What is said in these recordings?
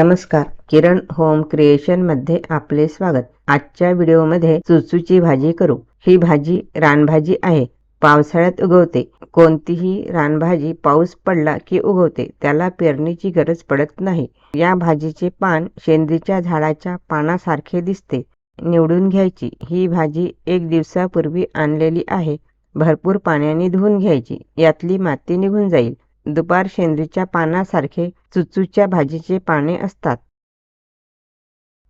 नमस्कार. किरण होम क्रिएशनमध्ये आपले स्वागत. आजच्या व्हिडिओमध्ये चुचूची भाजी करू. ही भाजी रानभाजी आहे. पावसाळ्यात उगवते. कोणतीही रानभाजी पाऊस पडला की उगवते. त्याला पेरणीची गरज पडत नाही. या भाजीचे पान शेंदीच्या झाडाच्या पानासारखे दिसते. निवडून घ्यायची. ही भाजी एक दिवसापूर्वी आणलेली आहे. भरपूर पाण्याने धुवून घ्यायची. यातली माती निघून जाईल. दुपार शेंद्रीच्या पानासारखे चुचूच्या भाजीचे पाने असतात.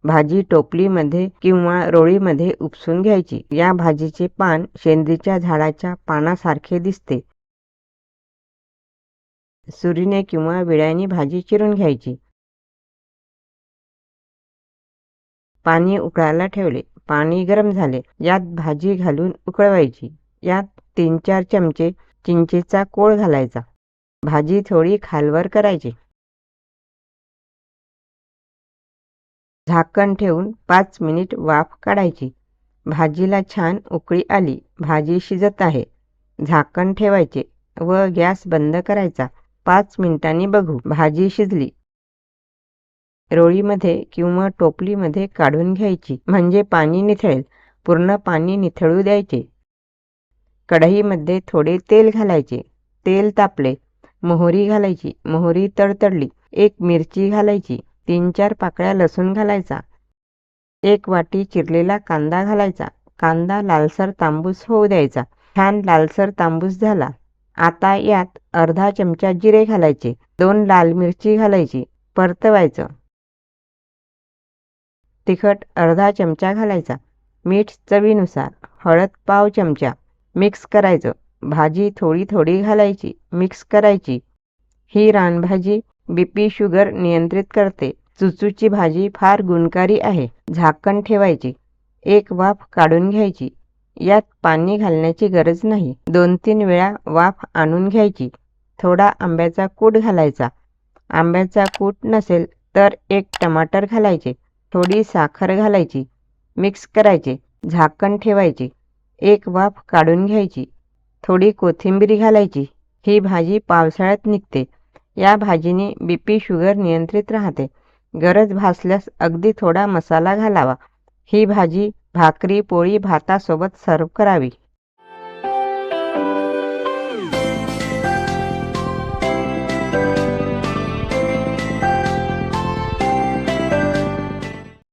भाजी टोपलीमध्ये किंवा रोळीमध्ये उपसून घ्यायची. या भाजीचे पान शेंदीच्या झाडाच्या पानासारखे दिसते. सुरीने किंवा विळ्याने भाजी चिरून घ्यायची. पाणी उकळायला ठेवले. पाणी गरम झाले. यात भाजी घालून उकळवायची. यात तीन चार चमचे चिंचेचा कोळ घालायचा. भाजी थोडी खालवर करायची. झाकण ठेवून पाच मिनिट वाफ काढायची. भाजीला छान उकळी आली. भाजी शिजत आहे. झाकण ठेवायचे व गॅस बंद करायचा. पाच मिनिटांनी बघू. भाजी शिजली. रोळीमध्ये किंवा टोपलीमध्ये काढून घ्यायची. म्हणजे पाणी निथळेल. पूर्ण पाणी निथळू द्यायचे. कढईमध्ये थोडे तेल घालायचे. तेल तापले. मोहरी घालायची. मोहरी तडतडली. एक मिरची घालायची. तीन चार पाकळ्या लसूण घालायचा. एक वाटी चिरलेला कांदा घालायचा. कांदा लालसर तांबूस होऊ द्यायचा. छान लालसर तांबूस झाला. आता यात अर्धा चमचा जिरे घालायचे. दोन लाल मिरची घालायची. परतवायचं. तिखट अर्धा चमचा घालायचा. मीठ चवीनुसार. हळद पाव चमचा. मिक्स करायचं. भाजी थोडी थोडी घालायची मिक्स करायची. ही रानभाजी बीपी शुगर नियंत्रित करते. चुचूची भाजी फार गुणकारी आहे. झाकण ठेवायची. एक वाफ काढून घ्यायची. यात पाणी घालण्याची गरज नाही. दोन तीन वेळा वाफ आणून घ्यायची. थोडा आंब्याचा कूट घालायचा. आंब्याचा कूट नसेल तर एक टमाटर घालायचे. थोडी साखर घालायची. मिक्स करायचे. झाकण ठेवायचे. एक वाफ काढून घ्यायची. थोडी कोथिंबीर घालायची. ही भाजी पावसाळ्यात निघते. या भाजीने बी पी शुगर नियंत्रित राहते. गरज भासल्यास अगदी थोडा मसाला घालावा. ही भाजी भाकरी पोळी भातासोबत सर्व करावी.